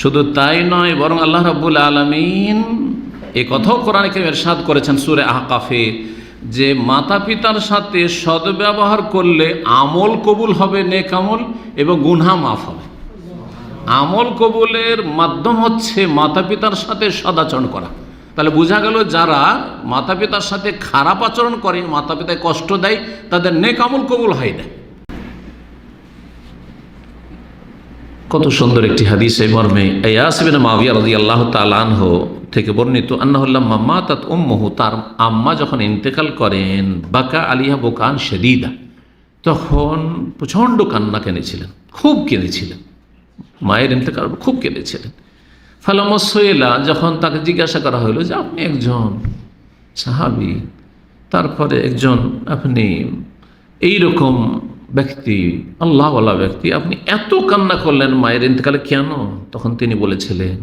শুধু তাই নয়, বরং আল্লাহ রাব্বুল আলমিন এ কথাও কোরআনকে এরশাদ করেছেন সুরে আহকাফে যে মাতা পিতার সাথে সদ্ব্যবহার করলে আমল কবুল হবে, নেক আমল এবং গুনহা মাফ হবে। আমল কবুলের মাধ্যম হচ্ছে মাতা পিতার সাথে সদাচরণ করা। তাহলে বোঝা গেল যারা মাতা পিতার সাথে খারাপ আচরণ করে মাতা পিতায় কষ্ট দেয়, তাদের নেক আমল কবুল হয় না। কত সুন্দর একটি হাদিস এই মর্মে ইয়াসিবিন মাবিয়া রাজি আল্লাহ তালানহ থেকে বর্ণিত আন্নাহুল্লাহ মাম্মা তাত উম্মহু তার আম্মা যখন ইন্তেকাল করেন, বাকা আলিয়া বোকান শেদিদা, তখন প্রচণ্ড কান্না কেঁদেছিলেন, খুব কেঁদেছিলেন। মায়ের ইন্তেকাল খুব কেঁদেছিলেন। ফালামসইলা, যখন তাকে জিজ্ঞাসা করা হলো যে, আপনি একজন সাহাবি? তারপরে একজন, আপনি এই রকম ব্যক্তি, আল্লাহওয়ালা ব্যক্তি, আপনি এত কান্না করলেন মায়ের ইন্তকালে, কেন? তখন তিনি বলেছিলেন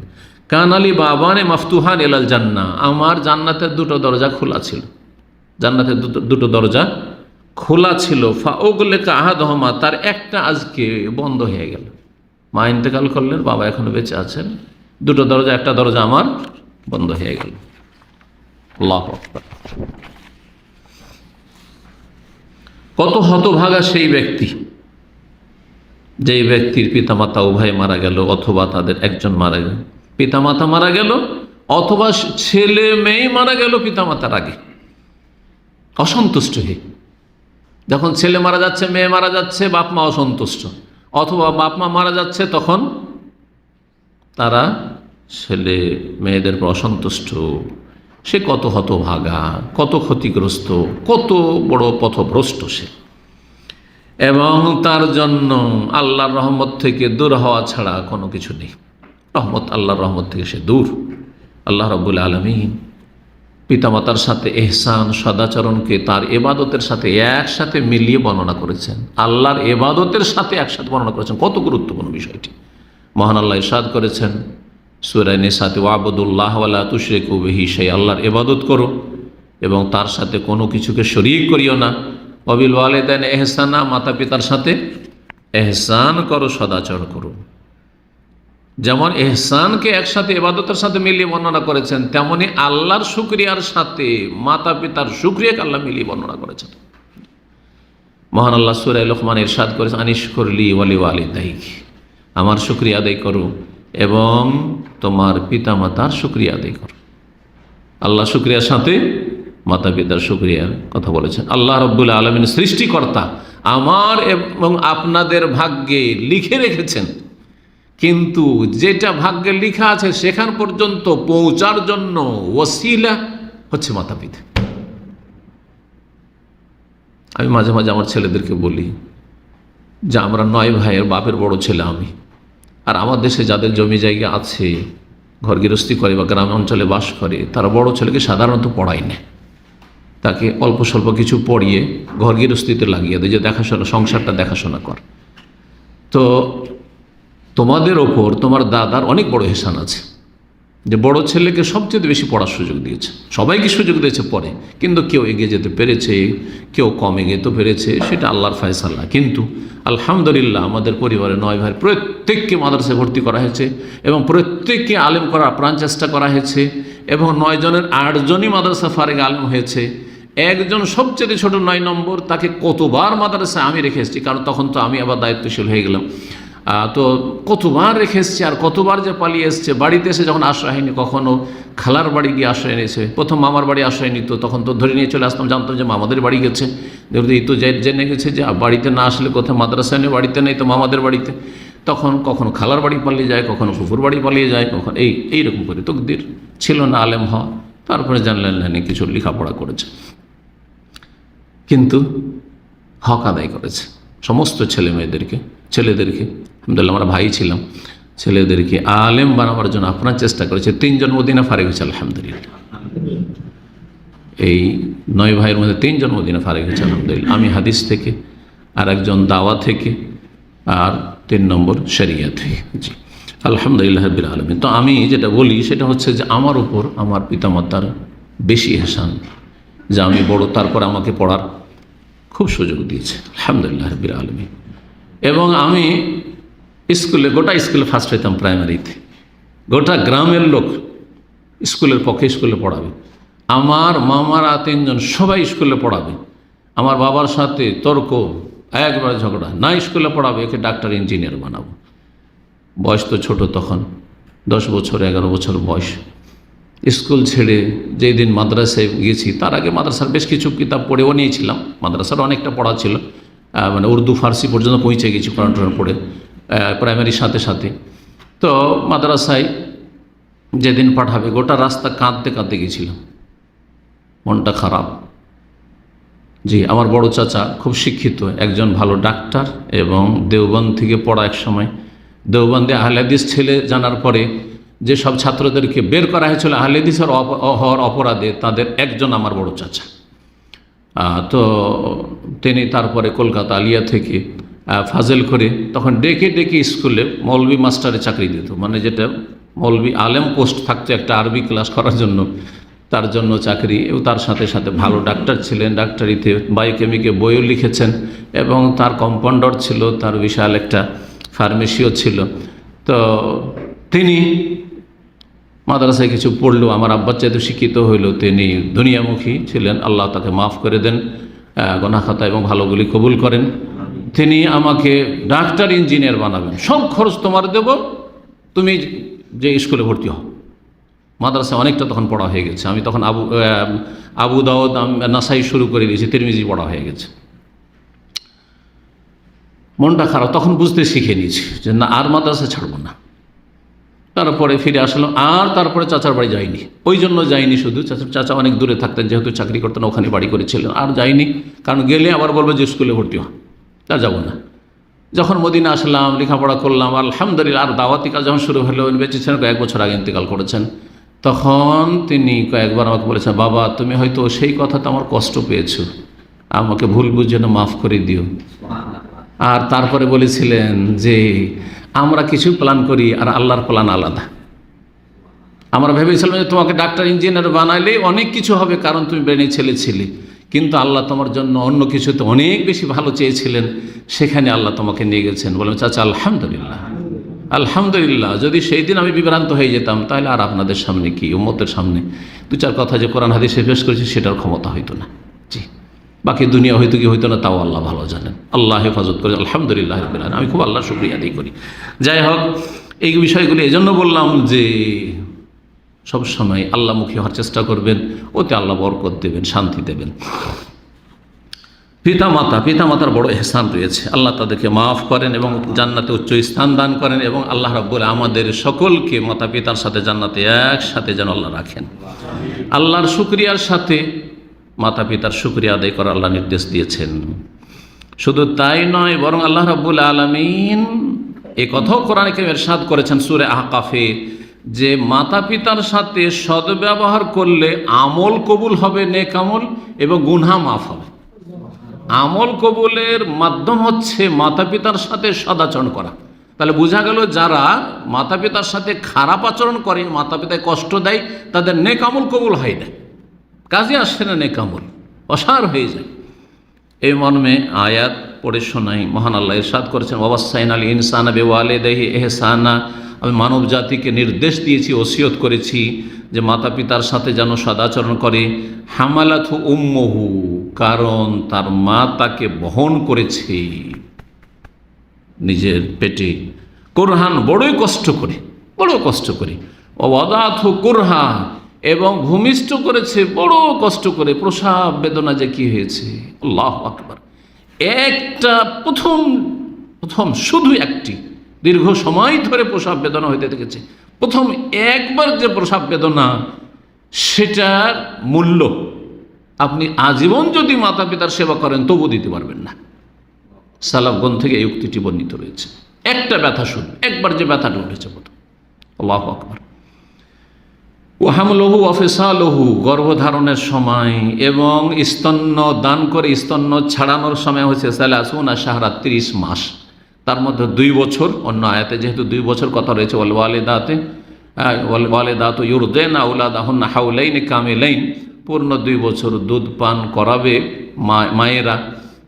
কান আলী বাবানে মাফতুহান এলাল জান্না। আমার জান্নাতের দুটো দরজা খোলা ছিল। জান্নাতের দুটো দরজা খোলা ছিল। ফা ওগলে কাহাদহমা তার একটা আজকে বন্ধ হয়ে গেল। মা ইন্তেকাল করলেন, বাবা এখনও বেঁচে আছেন। দুটো দরজা, একটা দরজা আমার বন্ধ হয়ে গেল। আল্লাহ। কত হতভাগা সেই ব্যক্তি। যেই ব্যক্তির পিতামাতা উভয় মারা গেল অথবা তাদের একজন মারা গেল। পিতামাতা মারা গেল অথবা ছেলে মেয়ে মারা গেল পিতামাতার আগে। অসন্তুষ্ট হয়ে যখন ছেলে মারা যাচ্ছে, মেয়ে মারা যাচ্ছে, বাপ মা অসন্তুষ্ট। অথবা বাপ মা মারা যাচ্ছে, তখন তারা ছেলে মেয়েদের অসন্তুষ্ট। সে কত হতভাগা, কত ক্ষতিগ্রস্ত, কত বড় পথভ্রষ্ট সে। এবং তার জন্য আল্লাহর রহমত থেকে দূর হওয়া ছাড়া কোনো কিছু নেই। রহমত আল্লাহর রহমত থেকে সে দূর। আল্লাহ রব্বুল আলমিন পিতামাতার সাথে এহসান, সদাচরণকে তার এবাদতের সাথে একসাথে মিলিয়ে বর্ণনা করেছেন। আল্লাহর এবাদতের সাথে একসাথে বর্ণনা করেছেন। কত গুরুত্বপূর্ণ বিষয়টি। মহান আল্লাহ ইসাদ করেছেন সুরাই নেশাতে ওয়াবদুল্লাহ ওয়ালা তুশরেক উবেহি সেই আল্লাহর এবাদত করো এবং তার সাথে কোনো কিছুকে শরিক করিও না। অবিল ওয়ালেদান এহসানা মাতা পিতার সাথে এহসান করো সদাচর করো। যেমন এহসানকে একসাথে এবাদতের সাথে মিলিয়ে বর্ণনা করেছেন, তেমনি আল্লাহর শুক্রিয়ার সাথে মাতা পিতার শুক্রিয়াকে আল্লাহ মিলিয়ে বর্ণনা করেছেন। মহান আল্লাহ সুরাই লোকমান ইরশাদ করেছেন আনিস করলি ওয়ালি ওয়ালি দাইক আমার শুক্রিয়া আদায় করো এবং তোমার পিতা মাতার শুক্রিয়া আদায় করো। আল্লাহ শুক্রিয়ার সাথে মাতা পিতার শুক্রিয়ার কথা বলেছেন। আল্লাহ রব্বুল আলমিন সৃষ্টিকর্তা আমার এবং আপনাদের ভাগ্যে লিখে রেখেছেন। কিন্তু যেটা ভাগ্যে লিখা আছে সেখান পর্যন্ত পৌঁছার জন্য ওসিলা হচ্ছে মাতা পিতা আমি মাঝে মাঝে আমার ছেলেদেরকে বলি যে, আমরা নয় ভাইয়ের বাপের বড় ছেলে আমি। আর আমার দেশে যাদের জমি জায়গা আছে ঘর গৃহস্থী করে বা গ্রাম অঞ্চলে বাস করে, তারা বড় ছেলেকে সাধারণত পড়ায় না। তাকে অল্প স্বল্প কিছু পড়িয়ে ঘর গৃহস্থিতে লাগিয়ে দেয়, যে দেখাশোনা, সংসারটা দেখাশোনা কর। তো তোমাদের ওপর, তোমার দাদার অনেক বড় হেসান আছে। যে বড় ছেলেকে সবচেয়ে বেশি পড়ার সুযোগ দিয়েছে। সবাইকে সুযোগ দিয়েছে পরে। কিন্তু কেউ এগিয়ে যেতে পেরেছে, কেউ কম এগিয়ে পেরেছে, সেটা আল্লাহর ফয়সাল্লাহ কিন্তু আলহামদুলিল্লাহ আমাদের পরিবারে নয় ভাই প্রত্যেককে মাদ্রাসায় ভর্তি করা হয়েছে এবং প্রত্যেককে আলেম করার প্রাণ চেষ্টা করা হয়েছে এবং নয় জনের আটজনই মাদ্রাসা ফারেক আলেম হয়েছে। একজন সবচেয়ে ছোট নয় নম্বর তাকে কতবার মাদ্রাসায় আমি রেখে এসেছি, কারণ তখন তো আমি আবার দায়িত্বশীল হয়ে গেলাম। তো কতবার রেখে এসছে আর কতবার যে পালিয়ে এসছে? বাড়িতে এসে যখন আশ্রয় হয়নি, কখনো খালার বাড়ি গিয়ে আশ্রয় নিয়েছে প্রথম মামার বাড়ি আশ্রয় নিত, তখন তো ধরে নিয়ে চলে আসতাম, জানতাম যে মামাদের বাড়ি গেছে। যেহেতু এই তো জেনে গেছে যে বাড়িতে না আসলে কোথাও মাদ্রাসায় নেই, বাড়িতে নেই তো মামাদের বাড়িতে। তখন কখনো খালার বাড়ি পালিয়ে যায়, কখনো কুকুর বাড়ি পালিয়ে যায়, কখন এই, এইরকম করে। তকদির ছিল না আলেম হওয়া, তারপরে জানলেন না কিছু লেখাপড়া করেছে। কিন্তু হক আদায় করেছে। সমস্ত ছেলে মেয়েদেরকে ছেলেদেরকে আলহামদুলিল্লাহ, আমরা ভাই ছিলাম। ছেলেদেরকে আলেম বানাবার জন্য আপনার চেষ্টা করেছে তিনজন মদিনা ফারেক হয়েছে, আলহামদুলিল্লাহ। এই নয় ভাইয়ের মধ্যে তিনজন মদিনা ফারেক হয়েছে, আলহামদুলিল্লাহ। আমি হাদিস থেকে আর একজন দাওয়া থেকে, আর তিন নম্বর শরিয়া থেকে। জি। আলহামদুলিল্লাহ রবিল আলমিন। তো আমি যেটা বলি, সেটা হচ্ছে যে আমার উপর আমার পিতামাতার বেশি হেসান, যে আমি বড়, তারপর আমাকে পড়ার খুব সুযোগ দিয়েছে। আলহামদুলিল্লাহ রবিল আলমী এবং আমি স্কুলে, গোটা স্কুলে ফার্স্ট হইতাম প্রাইমারিতে গোটা গ্রামের লোক স্কুলের পক্ষে স্কুলে পড়াবে। আমার মামারা তিনজন সবাই স্কুলে পড়াবে। আমার বাবার সাথে তর্ক, একবার ঝগড়া, না স্কুলে পড়াবে, একে ডাক্তার ইঞ্জিনিয়ার বানাবো। বয়স তো ছোট তখন, দশ বছর, এগারো বছর বয়স। স্কুল ছেড়ে যেই দিন মাদ্রাসায় গিয়েছি তার আগে মাদ্রাসার বেশ কিছু কিতাব পড়েও নিয়েছিলাম। মাদ্রাসার অনেকটা পড়া ছিল। মানে উর্দু, ফার্সি পর্যন্ত পৌঁছে গেছি, কোরআন পড়ে। প্রাইমারির সাথে সাথে। তো মাদ্রাসায় যেদিন পাঠাবে, গোটা রাস্তা কাঁদতে কাঁদতে গেছিলাম। মনটা খারাপ। জি, আমার বড় চাচা খুব শিক্ষিত, একজন ভালো ডাক্তার এবং দেওবন্দ থেকে পড়া এক সময়। দেওবন্দে আহলাদিস ছেলে জানার পরে যে সব ছাত্রদেরকে বের করা হয়েছিল আহলাদিসের হওয়ার অপরাধে তাদের একজন আমার বড় চাচা। তো তিনি তারপরে কলকাতা আলিয়া থেকে ফাজেল করে, তখন ডেকে ডেকে স্কুলে মৌলবি মাস্টারে চাকরি দিত। মানে যেটা মৌলবি আলেম পোস্ট থাকতো একটা আরবি ক্লাস করার জন্য। তার জন্য চাকরি এবং তার সাথে সাথে ভালো ডাক্তার ছিলেন, ডাক্তারিতে বায়োকেমিকে বইও লিখেছেন এবং তার কম্পাউন্ডার ছিল, তার বিশাল একটা ফার্মেসিও ছিল। তো তিনি মাদ্রাসায় কিছু পড়লেও আমার আব্বার চাইতে শিক্ষিত হইল, তিনি দুনিয়ামুখী ছিলেন, আল্লাহ তাকে মাফ করে দেন গণাখাতা এবং ভালোগুলি কবুল করেন। তিনি আমাকে ডাক্তার, ইঞ্জিনিয়ার বানাবেন। সব খরচ তোমার দেব, তুমি যে স্কুলে ভর্তি হও। মাদ্রাসায় অনেকটা তখন পড়া হয়ে গেছে। আমি তখন আবু আবু আম- নাসাই শুরু করে দিয়েছি, তিরমিজি পড়া হয়ে গেছে। মনটা খারাপ, তখন বুঝতে শিখে নিয়েছি যে না, আর মাদ্রাসা ছাড়বো না। তারপরে ফিরে আসলাম, আর তারপরে চাচার বাড়ি যাইনি। ওই জন্য যাইনি শুধু, চাচা চাচা অনেক দূরে থাকতেন, যেহেতু চাকরি করতেন, ওখানে বাড়ি করেছিলেন। আর যাইনি, কারণ গেলে আবার বলব যে স্কুলে ভর্তি হ। তা যাব না। যখন মদিনা আসলাম লেখাপড়া করলাম আলহামদুলিল্লাহ আর দাওয়াতি কাজ যখন শুরু হলো উনি বেঁচে ছিলেন কয়েক বছর আগে ইন্তেকাল করেছেন। তখন তিনি কয়েকবার আমাকে বলেছেন বাবা তুমি হয়তো সেই কথাতে আমার কষ্ট পেয়েছ। আমাকে ভুল বুঝে না মাফ করে দিও। আর তারপরে বলেছিলেন যে আমরা কিছু প্ল্যান করি আর আল্লাহর প্ল্যান আলাদা। আমরা ভেবেছিলাম যে তোমাকে ডাক্তার ইঞ্জিনিয়ার বানাইলে অনেক কিছু হবে কারণ তুমি ব্রেনে ছেলে ছিলে। কিন্তু আল্লাহ তোমার জন্য অন্য কিছুতে অনেক বেশি ভালো চেয়েছিলেন, সেখানে আল্লাহ তোমাকে নিয়ে গেছেন। বললাম চাচা, আলহামদুলিল্লাহ। আলহামদুলিল্লাহ, যদি সেই দিন আমি বিভ্রান্ত হয়ে যেতাম, তাহলে আর আপনাদের সামনে কি, উম্মতের সামনে? দু চার কথা যে কোরআন হাদিসে পেশ করেছি, সেটার ক্ষমতা হইতো না। জি। বাকি দুনিয়া হয়তো কি হইতো না, তাও আল্লাহ ভালো জানেন। আল্লাহ হেফাজত করে, আলহামদুলিল্লাহ আমি খুব আল্লাহ শুক্রিয়া আদায় করি। যাই হোক, এই বিষয়গুলি এজন্য বললাম যে সবসময় আল্লাহমুখী হওয়ার চেষ্টা করবেন, ওতে আল্লাহ বরকত দেবেন, শান্তি দেবেন। পিতা মাতা পিতা মাতার বড় এহসান রয়েছে। আল্লাহ তাদেরকে মাফ করেন এবং জান্নাতে উচ্চ স্থান দান করেন এবং আল্লাহ রাব্বুল আমাদের সকলকে মাতা পিতার সাথে জান্নাতে একসাথে যেন আল্লাহ রাখেন। আল্লাহর শুক্রিয়ার সাথে মাতা পিতার শুক্রিয়া আদায় করার আল্লাহ নির্দেশ দিয়েছেন। শুধু তাই নয়, বরং আল্লাহ রাব্বুল আলমিন এ কথাও কোরআন কেম এরশাদ করেছেন সুরে আহকাফে। যে মাতা পিতার সাথে সদ্ব্যবহার করলে আমল কবুল হবে, নেক আমল এবং গুনহা মাফ হবে। আমল কবুলের মাধ্যম হচ্ছে মাতা পিতার সাথে সদাচরণ করা। তাহলে বোঝা গেল যারা মাতা পিতার সাথে খারাপ আচরণ করে মাতা পিতায় কষ্ট দেয়, তাদের নেক আমল কবুল হয় না। কাজে আসছে না নেক আমল, অসার হয়ে যায়। এই মর্মে আয়াত পড়ে শোনাই। মহান আল্লাহ ইরশাদ করেছেন ওয়াসাইন আলী ইনসানা বেওয়ালে দেহি এহসানা আমি মানব জাতিকে নির্দেশ দিয়েছি, ওসিয়ত করেছি যে মাতা পিতার সাথে যেন সদাচরণ করে। হামালাথু উম্মহু, কারণ তার মা তাকে বহন করেছে নিজের পেটে। কোরহান বড়ই কষ্ট করে বড় কষ্ট করে। অবাদাথু কোরহা, এবং ভূমিষ্ঠ করেছে বড় কষ্ট করে। প্রসাব বেদনা যে কি হয়েছে? আল্লাহ আকবার। একটা প্রথম প্রথম শুধু একটি দীর্ঘ সময় ধরে প্রসাব বেদনা হইতে দেখেছে। প্রথম একবার যে প্রসাব বেদনা, সেটার মূল্য আপনি আজীবন যদি মাতা পিতার সেবা করেন তবু দিতে পারবেন না। সালাফগণ থেকে এই উক্তিটি বর্ণিত রয়েছে। একটা ব্যথা শুন একবার যে ব্যথাটা উঠেছে প্রথম। আল্লাহ আকবর। ওহামলহু অফেসালহু গর্ভধারণের সময় এবং স্তন্য, দান করে স্তন্য ছাড়ানোর সময় হচ্ছে সালাসুন আর সাহারা তিরিশ মাস। তার মধ্যে দুই বছর, অন্য আয়াতে যেহেতু দুই বছর কথা রয়েছে, ওয়াল ওয়ালেদাতে ওয়ালেদাত ইউরদেন আউলাদাহন হাউলাইন কামিলাইন, পূর্ণ দুই বছর দুধ পান করাবে মায়েরা।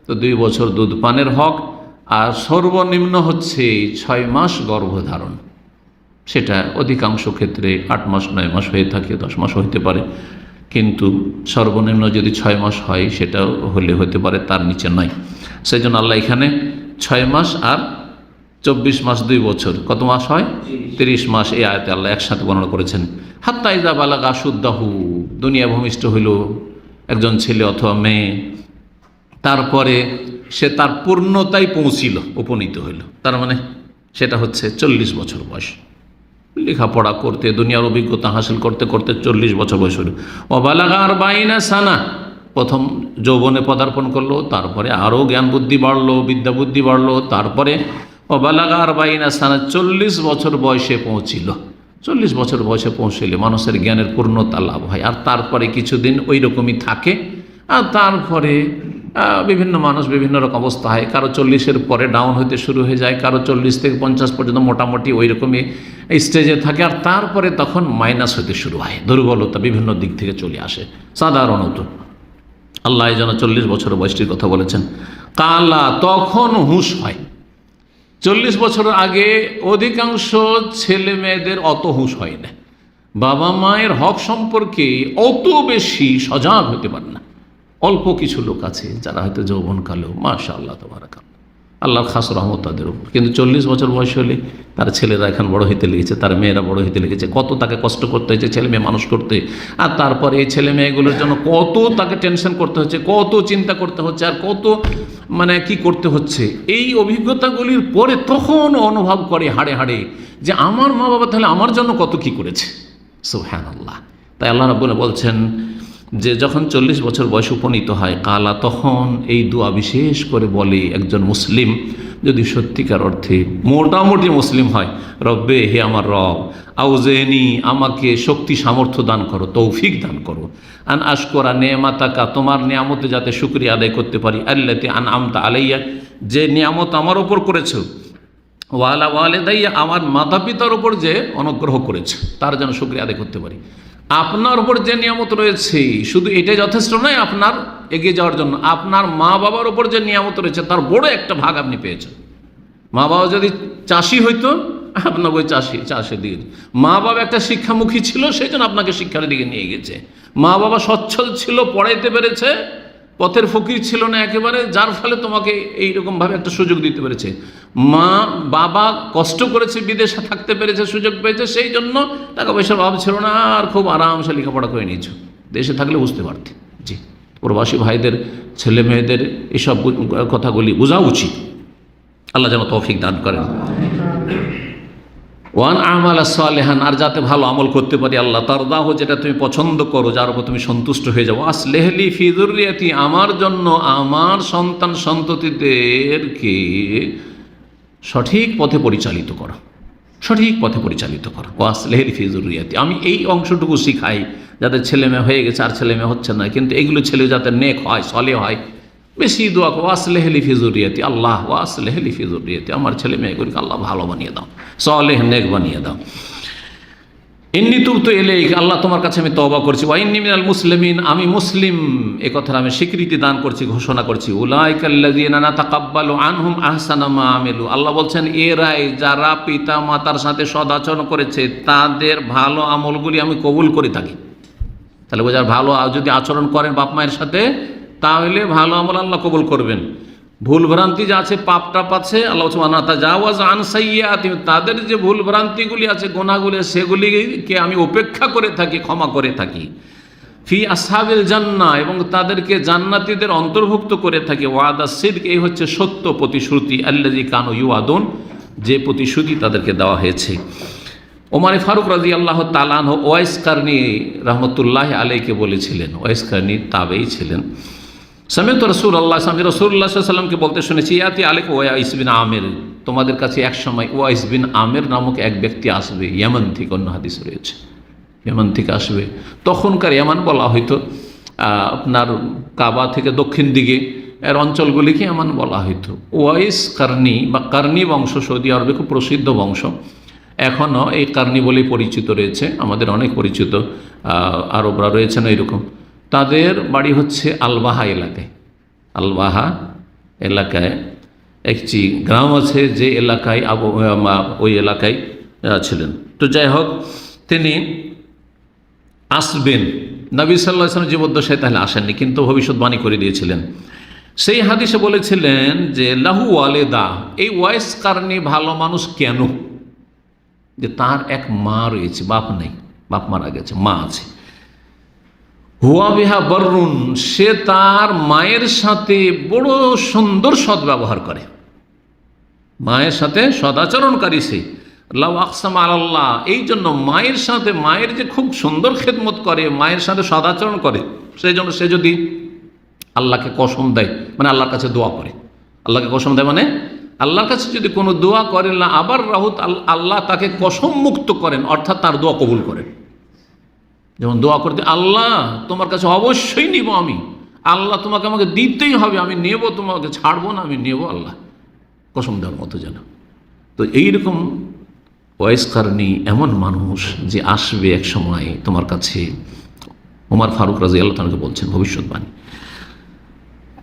তো দুই বছর দুধ পানের হক, আর সর্বনিম্ন হচ্ছে ছয় মাস গর্ভধারণ। সেটা অধিকাংশ ক্ষেত্রে আট মাস, নয় মাস হয়ে থাকে, দশ মাস হইতে পারে। কিন্তু সর্বনিম্ন যদি ছয় মাস হয়, সেটা হলে হতে পারে, তার নিচে নয় সেই জন্য আল্লাহ এখানে ছয় মাস আর চব্বিশ মাস দুই বছর। কত মাস হয়? তিরিশ। মাস এই আয়তে আল্লাহ একসাথে বর্ণনা করেছেন। হাত্তা ইজা বালাগা সুদ্দাহু দুনিয়া ভূমিষ্ঠ হইল একজন ছেলে অথবা মেয়ে। তারপরে সে তার পূর্ণতায় পৌঁছিল উপনীত হইল। তার মানে সেটা হচ্ছে চল্লিশ বছর বয়স। লেখাপড়া করতে দুনিয়ার অভিজ্ঞতা হাসিল করতে করতে চল্লিশ বছর বয়স হইল। বালাগা আর বাইনা সানা প্রথম যৌবনে পদার্পণ করল, তারপরে আরও জ্ঞান বুদ্ধি বাড়লো বিদ্যা বুদ্ধি বাড়লো, তারপরে অবালাগা আর বাইনা সানা চল্লিশ বছর বয়সে পৌঁছিল। চল্লিশ বছর বয়সে পৌঁছলে মানুষের জ্ঞানের পূর্ণতা লাভ হয়। আর তারপরে কিছুদিন ওই রকমই থাকে। আর তারপরে বিভিন্ন মানুষ বিভিন্ন রকম অবস্থা হয়। কারও চল্লিশের পরে ডাউন হতে শুরু হয়ে যায়, কারও চল্লিশ থেকে পঞ্চাশ পর্যন্ত মোটামুটি ওই রকমই স্টেজে থাকে। আর তারপরে তখন মাইনাস হতে শুরু হয়। দুর্বলতা বিভিন্ন দিক থেকে চলে আসে। সাধারণত আল্লাহ যেন চল্লিশ বছর বয়সটির কথা বলেছেন। কালা তখন হুঁশ হয়। চল্লিশ বছর আগে অধিকাংশ ছেলে মেয়েদের অত হুঁশ হয় না। বাবা মায়ের হক সম্পর্কে অত বেশি সজাগ হতে পারে না। অল্প কিছু লোক আছে যারা হয়তো যৌবনকালেও মাশা আল্লাহ তোমার আল্লাহর খাস রহমত তাদের উপর। কিন্তু চল্লিশ বছর বয়স হলে তার ছেলেরা এখন বড় হইতে লেগেছে, তার মেয়েরা বড় হইতে লেগেছে। কত তাকে কষ্ট করতে হয়েছে, ছেলে মেয়ে মানুষ করতে। আর তারপরে এই ছেলে মেয়েগুলোর জন্য কত তাকে টেনশন করতে হচ্ছে, কত চিন্তা করতে হচ্ছে, আর কত মানে কি করতে হচ্ছে। এই অভিজ্ঞতাগুলির পরে তখন অনুভব করে হাড়ে হাড়ে যে আমার মা বাবা তাহলে আমার জন্য কত কি করেছে। সোহ্যান আল্লাহ তাই আল্লাহ রাবুল বলছেন যে যখন চল্লিশ বছর বয়স উপনীত হয়, কালা তখন এই দোয়া বিশেষ করে বলে একজন মুসলিম, যদি সত্যিকার অর্থে মোটামুটি মুসলিম হয়, রব্বে, হে আমার রব, আউজেনি, আমাকে শক্তি সামর্থ্য দান করো, তৌফিক দান করো। আন আশকরা নেয়ামাতাকা, তোমার নিয়ামতে যাতে শুক্রিয়া আদায় করতে পারি। আল্লাতে আন আমতা আলাইয়া, যে নিয়ামত আমার ওপর করেছ। ওয়ালা ওয়ালে দাইয়া আমার মাতা পিতার ওপর যে অনুগ্রহ করেছে, তার যেন শুক্রিয়া আদায় করতে পারি। আপনার উপর যে নিয়ামত রয়েছে, শুধু এটা যথেষ্ট নয় আপনার এগিয়ে যাওয়ার জন্য। আপনার মা বাবার উপর যে নিয়ামত রয়েছে, তার বড় একটা ভাগ আপনি পেয়েছেন। মা বাবা যদি চাষি হইতো, আপনার ওই চাষি, চাষে দিয়ে মা বাবা একটা শিক্ষামুখী ছিল, সেই জন্য আপনাকে শিক্ষার দিকে নিয়ে গেছে। মা বাবা সচ্ছল ছিল, পড়াইতে পেরেছে পথের ফকির ছিল না একেবারে, যার ফলে তোমাকে এইরকমভাবে একটা সুযোগ দিতে পেরেছে। মা, বাবা কষ্ট করেছে, বিদেশে থাকতে পেরেছে, সুযোগ পেয়েছে, সেই জন্য টাকা পয়সার অভাব ছিল না, আর খুব আরামসে লেখাপড়া করে নিয়েছো। দেশে থাকলে বুঝতে পারতে। জি, প্রবাসী ভাইদের, ছেলে মেয়েদের এসব কথাগুলি বোঝা উচিত। আল্লাহ যেন তৌফিক দান করেন। ওয়ান আমাল সালেহান, আর যাতে ভালো আমল করতে পারি আল্লাহ, তার দাহ যেটা তুমি পছন্দ করো, যার উপর তুমি সন্তুষ্ট হয়ে যাও। আসলেহলি ফিদুরিয়াতি আমার জন্য আমার সন্তান সন্ততিদেরকে সঠিক পথে পরিচালিত করো। সঠিক পথে পরিচালিত করো। ও আসলেহলি ফিজুরিয়াতি আমি এই অংশটুকু শিখাই যাদের ছেলে মেয়ে হয়ে গেছে আর ছেলে মেয়ে হচ্ছে না, কিন্তু এগুলো ছেলে যাতে নেক হয় সলে হয় বেশি দোয়া করো আসলেহলি ফিজুরিয়াতি আল্লাহ ও আসলেহলি ফিজুরিয়াতি আমার ছেলে মেয়েগুলিকে আল্লাহ ভালো বানিয়ে দাও, সলেহ নেক বানিয়ে দাও। ইন্নি তুব তো এলেই আল্লাহ তোমার কাছে আমি তবা করছি। ওয়াইন্নি মিনাল মুসলিমিন, আমি মুসলিম, এ কথার আমি স্বীকৃতি দান করছি, ঘোষণা করছি। উলাইকাল্লাযিনা তাকাব্বালু আনহুম আহসানা মা আমিলু। আল্লাহ বলছেন, এরাই যারা পিতা মাতার সাথে সদাচরণ করেছে, তাদের ভালো আমলগুলি আমি কবুল করে থাকি। তাহলে বোঝার ভালো যদি আচরণ করেন বাপ মায়ের সাথে তাহলে ভালো আমল আল্লাহ কবুল করবেন। ভুল ভ্রান্তি যা আছে, পাপ টাপ আছে, আল্লাহ সুবহানাহু ওয়া তাআলা জাওয়াজ আন সাইয়্যাতি তাদের যে ভুল ভ্রান্তিগুলি আছে গোনাগুলি সেগুলিকে আমি উপেক্ষা করে থাকি, ক্ষমা করে থাকি। ফি আসহাবিল জান্না, এবং তাদেরকে জান্নাতিদের অন্তর্ভুক্ত করে থাকি। ওয়াদা সিদ্ক, এই হচ্ছে সত্য প্রতিশ্রুতি আল্লাজি কানু ইউআদুন, যে প্রতিশ্রুতি তাদেরকে দেওয়া হয়েছে। ওমারে ফারুক রাজি আল্লাহ তালান ওয়াইস কার্নি রহমতুল্লাহ আলাইকে বলেছিলেন, ওয়াইস কার্নি তাবেই ছিলেন। সামিত রসুল আল্লাহ সামি রসুল্লাহ সাল্লামকে বলতে শুনেছি, ইয়াতি আলেক ওয়াইস বিন আমের। তোমাদের কাছে এক সময় ওয়াইস বিন আমের নামক এক ব্যক্তি আসবে, ইয়ামান থেকে অন্য হাদিস রয়েছে। ইয়ামান থেকে আসবে। তখনকার ইয়ামান বলা হয়তো আপনার কাবা থেকে দক্ষিণ দিকে, এর অঞ্চলগুলিকে ইয়ামান বলা হয়তো ওয়াইস কার্নি বা কার্নি বংশ, সৌদি আরবে খুব প্রসিদ্ধ বংশ। এখনও এই কার্নি বলেই পরিচিত রয়েছে। আমাদের অনেক পরিচিত আরবরা রয়েছেন এইরকম তাদের বাড়ি হচ্ছে আলবাহা এলাকায়। আলবাহা এলাকায় একটি গ্রাম আছে যে এলাকায় আবু ওই এলাকায় ছিলেন। তো যাই হোক, তিনি আসবেন। নবী সাল্লাহ আসলাম জীবদ্দশায় তাহলে আসেননি, কিন্তু ভবিষ্যৎবাণী করে দিয়েছিলেন। সেই হাদিসে বলেছিলেন যে, লাহু ওয়ালেদা, এই ওয়াইস কারণে ভালো মানুষ কেন? যে তার এক মা রয়েছে, বাপ নেই, বাপ মারা গেছে, মা আছে। হুয়া বিহা বরুণ সে তার মায়ের সাথে বড় সুন্দর সদ্ব্যবহার করে। মায়ের সাথে সদাচরণকারী সে। লাউ আকসাম আল্লাহ এই জন্য মায়ের সাথে, মায়ের যে খুব সুন্দর খেদমত করে, মায়ের সাথে সদাচরণ করে, সেই জন্য সে যদি আল্লাহকে কসম দেয় মানে আল্লাহর কাছে দোয়া করে। আল্লাহকে কসম দেয় মানে আল্লাহর কাছে যদি কোনো দোয়া করেন না আবার রাহুত আল্লাহ তাকে কসম মুক্ত করেন, অর্থাৎ তার দোয়া কবুল করেন। যেমন দোয়া করতে, আল্লাহ, তোমার কাছে অবশ্যই নিব আমি। আল্লাহ, তোমাকে আমাকে দিতেই হবে। আমি নেব, তোমাকে ছাড়বো না, আমি নেব আল্লাহ। কসম দেওয়ার মতো যেন। তো এইরকম কারণী এমন মানুষ যে আসবে এক সময় তোমার কাছে। ওমার ফারুক রাজি আল্লাহ তাকে বলছেন, ভবিষ্যৎবাণী।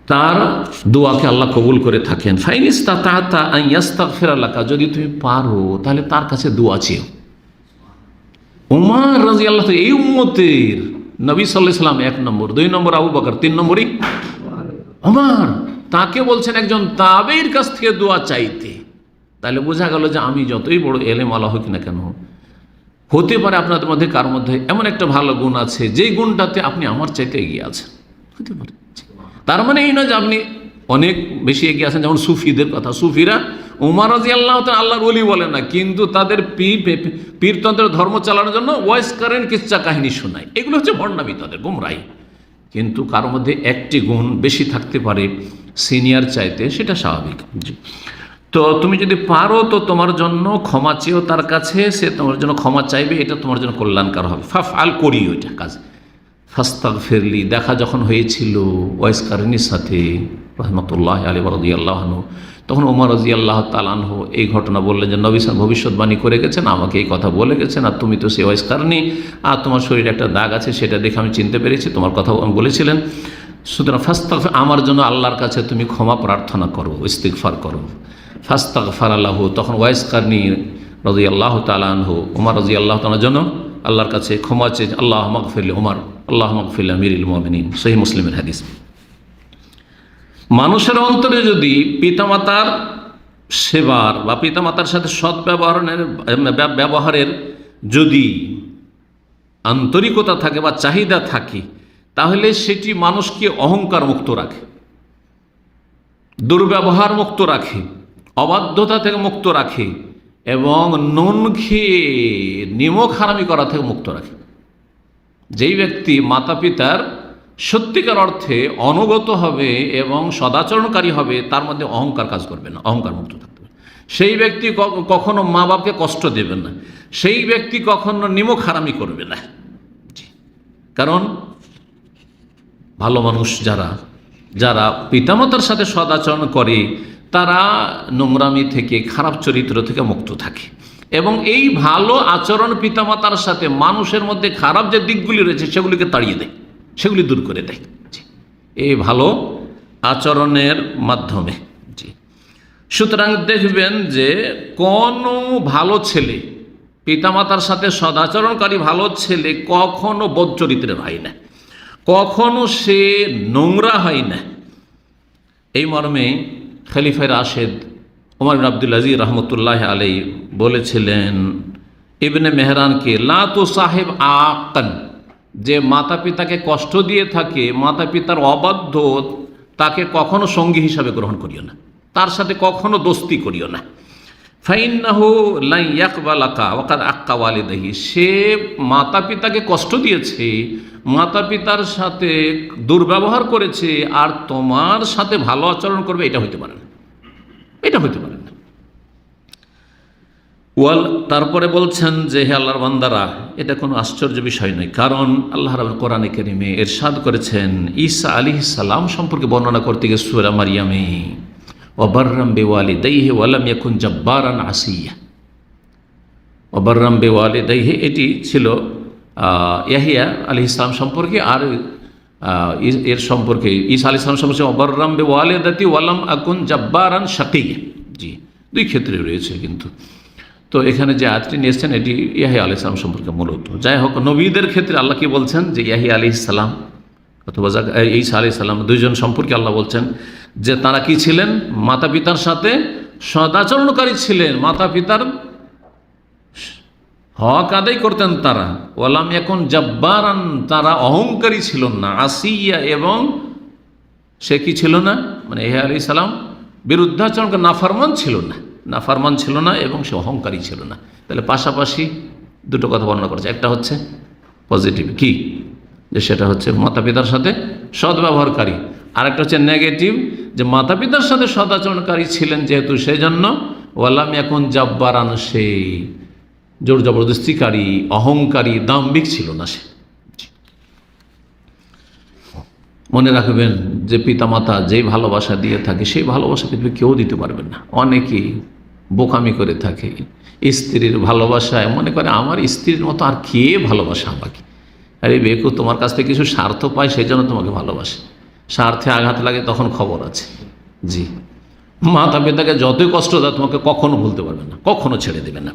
তার দোয়াকে আল্লাহ কবুল করে থাকেন। ফাইনিস্তা তা তা ইয়াস্তাক ফেরালাকা যদি তুমি পারো, তাহলে তার কাছে দোয়া চেও উমার রাজি আল্লাহ এই উম্মতের নবী সাল্লাহ সাল্লাম এক নম্বর, দুই নম্বর আবু বাকর, তিন নম্বরই উমার। তাকে বলছেন একজন তাবের কাছ থেকে দোয়া চাইতে। তাহলে বোঝা গেল যে আমি যতই বড় এলেম আলা হোক না কেন, হতে পারে আপনাদের মধ্যে কার মধ্যে এমন একটা ভালো গুণ আছে, যেই গুণটাতে আপনি আমার চাইতে এগিয়ে আছেন। হতে পারে। তার মানে এই না যে আপনি অনেক বেশি এগিয়ে আছেন, যেমন সুফিদের কথা। সুফিরা উমার রাজি আল্লাহ আল্লাহর বলি বলে না, কিন্তু তাদের পীর পীরতন্ত্রের ধর্ম চালানোর জন্য ওয়েস কারেন্ট কিচ্ছা কাহিনী শোনায়। এগুলো হচ্ছে ভণ্ডামি তাদের গুমরাই কিন্তু কারোর মধ্যে একটি গুণ বেশি থাকতে পারে সিনিয়র চাইতে, সেটা স্বাভাবিক। তো তুমি যদি পারো, তো তোমার জন্য ক্ষমা চেয়েও তার কাছে, সে তোমার জন্য ক্ষমা চাইবে, এটা তোমার জন্য কল্যাণকার হবে। ফা ফাল করি ওইটা কাজ। ফাস্তাক ফেরলি দেখা যখন হয়েছিল ওয়েস কারিনীর সাথে, রহমতুল্লাহ আলী বরদি তখন ওমর রাজি আল্লাহ তালানহ এই ঘটনা বললেন যে, নবী ভবিষ্যৎবাণী করে গেছেন, আমাকে এই কথা বলে গেছেন, আর তুমি তো সে ওয়েস কারণী আর তোমার শরীরে একটা দাগ আছে, সেটা দেখে আমি চিনতে পেরেছি, তোমার কথা বলেছিলেন। সুতরাং ফাস্তাক আমার জন্য আল্লাহর কাছে তুমি ক্ষমা প্রার্থনা করো ইস্তিকফার করো। ফাস্তাক ফার আল্লাহ, তখন ওয়াইস কারণী রাজি আল্লাহ তালানহ উমর রাজি আল্লাহ তালার জন্য আল্লাহর কাছে ক্ষমা চেয়ে, আল্লাহ মকফিল উমর, আল্লাহ মকফিল আমিরুল মোমিনিন সহি মুসলিমের হাদিস। মানুষের অন্তরে যদি পিতামাতার সেবার বা পিতামাতার সাথে সৎ ব্যবহারের ব্যবহারের যদি আন্তরিকতা থাকে বা চাহিদা থাকে, তাহলে সেটি মানুষকে অহংকার মুক্ত রাখে, দুর্ব্যবহার মুক্ত রাখে, অবাধ্যতা থেকে মুক্ত রাখে এবং নুন খেয়ে নিমখ হারামি করা থেকে মুক্ত রাখে। যেই ব্যক্তি মাতা পিতার সত্যিকার অর্থে অনুগত হবে এবং সদাচরণকারী হবে, তার মধ্যে অহংকার কাজ করবে না, অহংকার মুক্ত থাকবে সেই ব্যক্তি কখনো মা বাপকে কষ্ট দেবে না, সেই ব্যক্তি কখনো নিমক হারামি করবে না। কারণ ভালো মানুষ যারা যারা পিতামাতার সাথে সদাচরণ করে, তারা নোংরামি থেকে, খারাপ চরিত্র থেকে মুক্ত থাকে। এবং এই ভালো আচরণ পিতামাতার সাথে মানুষের মধ্যে খারাপ যে দিকগুলি রয়েছে, সেগুলিকে তাড়িয়ে দেয়। সেগুলি দূর করে দেয়। এই ভালো আচরণের মাধ্যমে। জি। সুতরাং দেখবেন যে কোনো ভালো ছেলে, পিতামাতার সাথে সদাচরণকারী ভালো ছেলে কখনো বোধ চরিত্রের হয় না। কখনো সে নোংরা হয় না। এই মর্মে খলিফায় রাশেদ ওমর আব্দুল আজিজ রহমতুল্লাহ আলাই বলেছিলেন, ইবনে মেহরানকে, লা তো সাহেব আকান। যে মাতা পিতাকে কষ্ট দিয়ে থাকে মাতা পিতার অবাধ্য, তাকে কখনো সঙ্গী হিসাবে গ্রহণ করিও না। তার সাথে কখনো দোস্তি করিও না। ফাইন্নাহু লাইয়াকবালাকা ওকার আক্কা ওয়ালিদাহি। সে মাতা পিতাকে কষ্ট দিয়েছে মাতা পিতার সাথে দুর্ব্যবহার করেছে, আর তোমার সাথে ভালো আচরণ করবে, এটা হইতে পারে না। এটা হইতে পারে না। ওয়াল, তারপরে বলছেন যে, হে আল্লাহর বান্দারা, এটা কোনো আশ্চর্য বিষয় নয়। কারণ আল্লাহ রাব কোরআনে কেরিমে এরশাদ করেছেন, ঈসা আলী সালাম সম্পর্কে বর্ণনা করতে গিয়ে সুরা মারিয়ামে ওবর্রাম বেওয়ালি দৈহে ওয়ালাম ইয়াকুন জব্বারান আসিয়া। ওবর্রাম বেওয়ালি দৈহে এটি ছিল ইয়াহিয়া আলী ইসলাম সম্পর্কে আর এর সম্পর্কে, ঈসা আলী ইসলাম সম্পর্কে ওবর্রাম বেওয়ালে দাতি ওয়ালাম আকুন জব্বারান শাকিয়া। জি, দুই ক্ষেত্রে রয়েছে কিন্তু। তো এখানে যে আয়াতটি নিয়েছেন, এটি ইয়াহি আলি ইসলাম সম্পর্কে মূলত। যাই হোক, নবীদের ক্ষেত্রে আল্লাহ কি বলছেন? যে ইয়াহি আলি ইসলাম অথবা ঈসা আলি সাল্লাম দুইজন সম্পর্কে আল্লাহ বলছেন যে তারা কি ছিলেন? মাতা পিতার সাথে সদাচরণকারী ছিলেন। মাতা পিতার হক আদায় করতেন তারা। ওয়ালাম এখন জব্বারান, তারা অহংকারী ছিল না। আসিয়া এবং সে কি ছিল না? মানে এ আলি সালাম বিরুদ্ধাচরণ নাফারমান ছিল না। নাফারমান ছিল না এবং সে অহংকারী ছিল না। তাহলে পাশাপাশি দুটো কথা বর্ণনা করেছে। একটা হচ্ছে পজিটিভ কি? যে সেটা হচ্ছে মাতা পিতার সাথে সদ্ব্যবহারকারী। আর একটা হচ্ছে নেগেটিভ যে মাতা পিতার সাথে সদাচরণকারী ছিলেন যেহেতু সেই জন্য ওয়ালাম এখন জাব্বারান সেই জোর জবরদস্তিকারী, অহংকারী, দাম্ভিক ছিল না সে। মনে রাখবেন যে পিতামাতা যেই ভালোবাসা দিয়ে থাকে, সেই ভালোবাসা পৃথিবী কেউ দিতে পারবেন না। অনেকেই বোকামি করে থাকে। স্ত্রীর ভালোবাসায় মনে করে আমার স্ত্রীর মতো আর কে ভালোবাসা আমাকে? আরে বেকু, তোমার কাছ থেকে কিছু স্বার্থ পায় সেই জন্য তোমাকে ভালোবাসে। স্বার্থে আঘাত লাগে তখন খবর আছে। জি। মাতা পিতাকে যতই কষ্ট দেয় তোমাকে কখনো ভুলতে পারবে না, কখনো ছেড়ে দেবে না।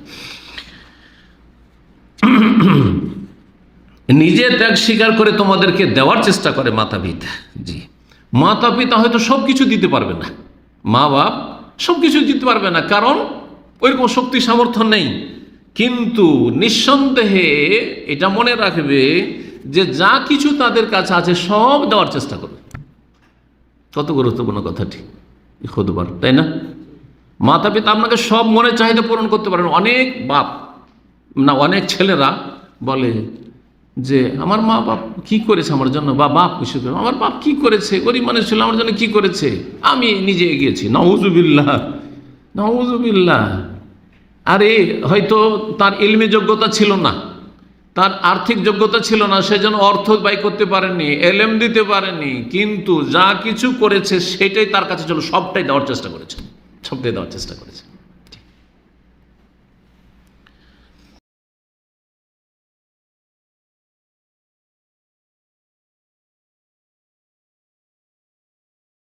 নিজে ত্যাগ স্বীকার করে তোমাদেরকে দেওয়ার চেষ্টা করে মাতা পিতা জি। মাতা পিতা হয়তো সব কিছু দিতে পারবে না। মা বাপ সব কিছু দিতে পারবে না, কারণ ওইরকম শক্তি, সামর্থ্য নেই। কিন্তু নিঃসন্দেহে এটা মনে রাখবে যে যা কিছু তাদের কাছে আছে, সব দেওয়ার চেষ্টা করবে। কত গুরুত্বপূর্ণ কথাটি খুদবার, তাই না? মাতা পিতা আপনাকে সব মনের চাহিদা পূরণ করতে পারেন। অনেক বাপ, না, অনেক ছেলেরা বলে যে আমার মা বাপ কি করেছে আমার জন্য? বা বাপ কিছু আমার বাপ কি করেছে? গরিব মানুষ ছিল, আমার জন্য কি করেছে? আমি নিজে এগিয়েছি। নওজুবিল্লাহ নওজুবিল্লাহ আরে, হয়তো তার ইলমি যোগ্যতা ছিল না। তার আর্থিক যোগ্যতা ছিল না। সে যেন অর্থ ব্যয় করতে পারেনি, এলেম দিতে পারেনি, কিন্তু যা কিছু করেছে, সেটাই তার কাছে ছিল। সবটাই দেওয়ার চেষ্টা করেছে। সবটাই দেওয়ার চেষ্টা করেছে।